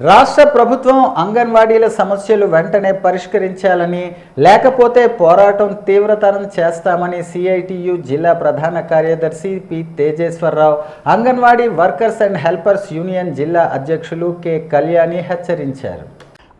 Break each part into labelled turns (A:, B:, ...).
A: రాష్ట్ర ప్రభుత్వం అంగన్వాడీల సమస్యలు వెంటనే పరిష్కరించాలని లేకపోతే పోరాటం తీవ్రతరం చేస్తామని సిఐటియు జిల్లా ప్రధాన కార్యదర్శి P Tejeswara Rao anganwadi workers and helpers union జిల్లా అధ్యక్షులు కె కళ్యాణి హెచ్చరించారు.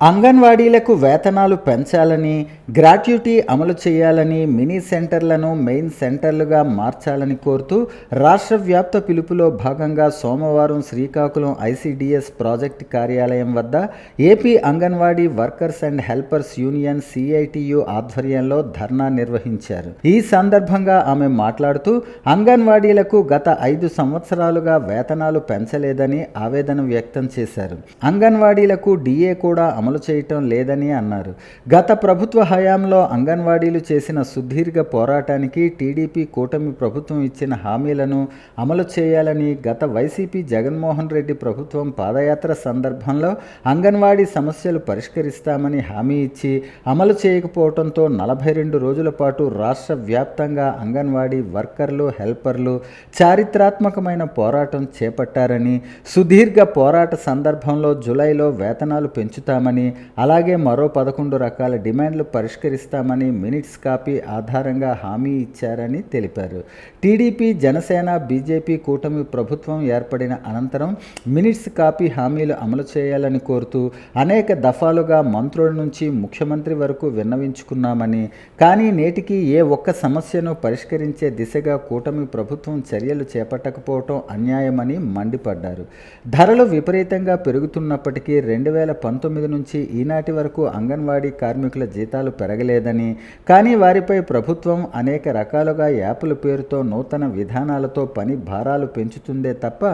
A: అంగన్వాడీలకు వేతనాలు పెంచాలని గ్రాట్యుటీ అమలు చేయాలని మినీ సెంటర్లను మెయిన్ సెంటర్లుగా మార్చాలని కోరుతూ రాష్ట్ర వ్యాప్త పిలుపులో భాగంగా సోమవారం శ్రీకాకుళం ఐసిడిఎస్ ప్రాజెక్ట్ కార్యాలయం వద్ద AP anganwadi workers and helpers union CITU ఆధ్వర్యంలో ధర్నా నిర్వహించారు. ఈ సందర్భంగా ఆమె మాట్లాడుతూ అంగన్వాడీలకు గత ఐదు సంవత్సరాలుగా వేతనాలు పెంచలేదని ఆవేదన వ్యక్తం చేశారు. అంగన్వాడీలకు డిఏ కూడా అమలు చేయటం లేదని అన్నారు. గత ప్రభుత్వ హయాంలో అంగన్వాడీలు చేసిన సుదీర్ఘ పోరాటానికి టీడీపీ కూటమి ప్రభుత్వం ఇచ్చిన హామీలను అమలు చేయాలని గత వైసీపీ జగన్మోహన్ రెడ్డి ప్రభుత్వం పాదయాత్ర సందర్భంలో అంగన్వాడీ సమస్యలు పరిష్కరిస్తామని హామీ ఇచ్చి అమలు చేయకపోవడంతో నలభై రెండు రోజుల పాటు రాష్ట్ర వ్యాప్తంగా అంగన్వాడీ వర్కర్లు హెల్పర్లు చారిత్రాత్మకమైన పోరాటం చేపట్టారని సుదీర్ఘ పోరాట సందర్భంలో జులైలో వేతనాలు పెంచుతామని అలాగే మరో పదకొండు రకాల డిమాండ్లు పరిష్కరిస్తామని మినిట్స్ కాపీ ఆధారంగా హామీ ఇచ్చారని తెలిపారు. టీడీపీ జనసేన బీజేపీ కూటమి ప్రభుత్వం ఏర్పడిన అనంతరం మినిట్స్ కాపీ హామీలు అమలు చేయాలని కోరుతూ అనేక దఫాలుగా మంత్రుల నుంచి ముఖ్యమంత్రి వరకు విన్నవించుకున్నామని కానీ నేటికి ఏ ఒక్క సమస్యను పరిష్కరించే దిశగా కూటమి ప్రభుత్వం చర్యలు చేపట్టకపోవటం అన్యాయమని మండిపడ్డారు. ధరలు విపరీతంగా పెరుగుతున్నప్పటికీ రెండు వేల పంతొమ్మిది నుంచి ఈనాటి వరకు అంగన్వాడీ కార్మికుల జీతాలు పెరగలేదని కానీ వారిపై ప్రభుత్వం అనేక రకాలుగా యాప్ల పేరుతో నూతన విధానాలతో పని భారాలు పెంచుతుందే తప్ప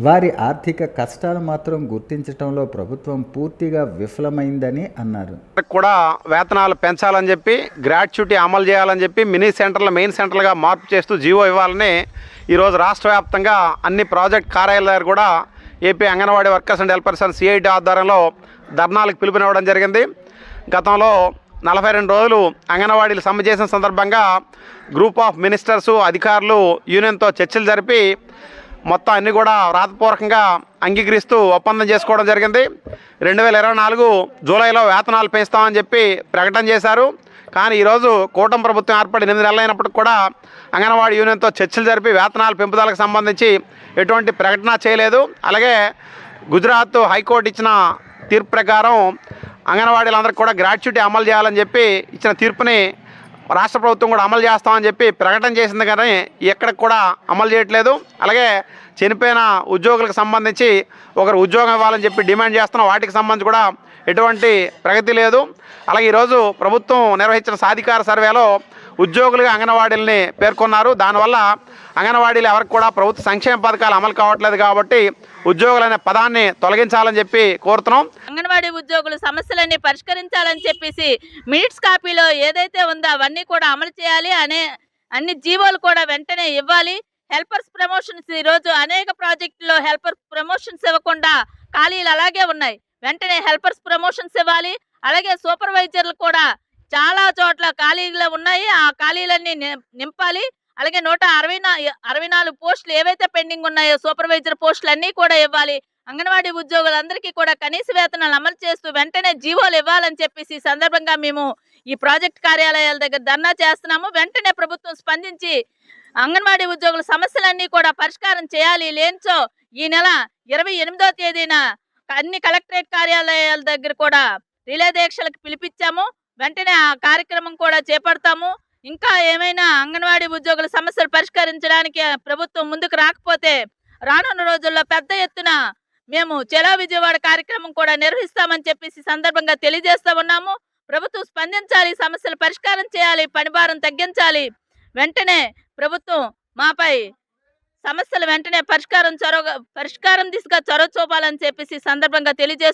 A: వారి ఆర్థిక కష్టాలు మాత్రం గుర్తించడంలో ప్రభుత్వం పూర్తిగా విఫలమైందని అన్నారు.
B: కూడా వేతనాలు పెంచాలని చెప్పి గ్రాట్యుటీ అమలు చేయాలని చెప్పి మినీ సెంటర్లు మెయిన్ సెంటర్లుగా మార్పు చేస్తూ జీవో ఇవ్వాలని ఈరోజు రాష్ట్ర వ్యాప్తంగా అన్ని ప్రాజెక్ట్ కార్యాలయాలు కూడా AP anganwadi workers and helpers and CIT ఆధ్వర్యంలో ధర్నాలకు పిలుపునివ్వడం జరిగింది. గతంలో నలభై రెండు రోజులు అంగన్వాడీలు సమ్మె చేసిన సందర్భంగా గ్రూప్ ఆఫ్ మినిస్టర్స్ అధికారులు యూనియన్తో చర్చలు జరిపి మొత్తం అన్ని కూడా వ్రాతపూర్వకంగా అంగీకరిస్తూ ఒప్పందం చేసుకోవడం జరిగింది. రెండు వేల ఇరవై నాలుగు జూలైలో వేతనాలు పెంచుతామని చెప్పి ప్రకటన చేశారు. కానీ ఈరోజు కూటమి ప్రభుత్వం ఏర్పడి ఎనిమిది నెలలు అయినప్పటికి కూడా అంగన్వాడీ యూనియన్తో చర్చలు జరిపి వేతనాల పెంపుదలకు సంబంధించి ఎటువంటి ప్రకటన చేయలేదు. అలాగే గుజరాత్ హైకోర్టు ఇచ్చిన తీర్పు ప్రకారం అంగన్వాడీలందరికీ కూడా గ్రాట్యుటీ అమలు చేయాలని చెప్పి ఇచ్చిన తీర్పుని రాష్ట్ర ప్రభుత్వం కూడా అమలు చేస్తామని చెప్పి ప్రకటన చేసింది కానీ ఎక్కడికి కూడా అమలు చేయట్లేదు. అలాగే చనిపోయిన ఉద్యోగులకు సంబంధించి ఒకరు ఉద్యోగం ఇవ్వాలని చెప్పి డిమాండ్ చేస్తున్నాం వాటికి సంబంధించి కూడా ఎటువంటి ప్రగతి లేదు. అలాగే ఈరోజు ప్రభుత్వం నిర్వహించిన సాధికార సర్వేలో ఉద్యోగులుగా అంగన్వాడీలని పేర్కొన్నారు. దానివల్ల అంగన్వాడీలు ఎవరికి కూడా ప్రభుత్వ సంక్షేమ పథకాలు అమలు కావట్లేదు కాబట్టి ఉద్యోగులు అనే పదాన్ని తొలగించాలని చెప్పి కోరుతున్నాం.
C: అంగన్వాడీ ఉద్యోగులు సమస్యలన్నీ పరిష్కరించాలని చెప్పేసి మినిట్స్ కాపీలో ఏదైతే ఉందో అవన్నీ కూడా అమలు చేయాలి అనే అన్ని జీవోలు కూడా వెంటనే ఇవ్వాలి. హెల్పర్స్ ప్రమోషన్స్ ఈ రోజు అనేక ప్రాజెక్టులో హెల్పర్స్ ప్రమోషన్స్ ఇవ్వకుండా ఖాళీలు అలాగే ఉన్నాయి. వెంటనే హెల్పర్స్ ప్రమోషన్స్ ఇవ్వాలి. అలాగే సూపర్వైజర్లు కూడా చాలా చోట్ల ఖాళీలు ఉన్నాయి. ఆ ఖాళీలన్నీ నింపాలి. అలాగే నూట అరవై అరవై నాలుగు పోస్టులు ఏవైతే పెండింగ్ ఉన్నాయో సూపర్వైజర్ పోస్టులు అన్నీ కూడా ఇవ్వాలి. అంగన్వాడీ ఉద్యోగులందరికీ కూడా కనీస వేతనాలు అమలు చేస్తూ వెంటనే జీవోలు ఇవ్వాలని చెప్పేసి ఈ సందర్భంగా మేము ఈ ప్రాజెక్ట్ కార్యాలయాల దగ్గర ధర్నా చేస్తున్నాము. వెంటనే ప్రభుత్వం స్పందించి అంగన్వాడీ ఉద్యోగుల సమస్యలన్నీ కూడా పరిష్కారం చేయాలి. లేనిచో ఈ నెల ఇరవై ఎనిమిదో తేదీన అన్ని కలెక్టరేట్ కార్యాలయాల దగ్గర కూడా రిలే దీక్షలకు పిలిపించాము వెంటనే ఆ కార్యక్రమం కూడా చేపడతాము. ఇంకా ఏమైనా అంగన్వాడీ ఉద్యోగుల సమస్యలు పరిష్కరించడానికి ప్రభుత్వం ముందుకు రాకపోతే రానున్న రోజుల్లో పెద్ద ఎత్తున మేము చెలో విజయవాడ కార్యక్రమం కూడా నిర్వహిస్తామని చెప్పేసి సందర్భంగా తెలియజేస్తా ఉన్నాము. ప్రభుత్వం స్పందించాలి సమస్యలు పరిష్కారం చేయాలి పనిభారం తగ్గించాలి. వెంటనే ప్రభుత్వం మాపై సమస్యలు వెంటనే పరిష్కారం చొరవ పరిష్కారం దిశగా చొరవ చూపాలని చెప్పేసి సందర్భంగా తెలియజేస్తూ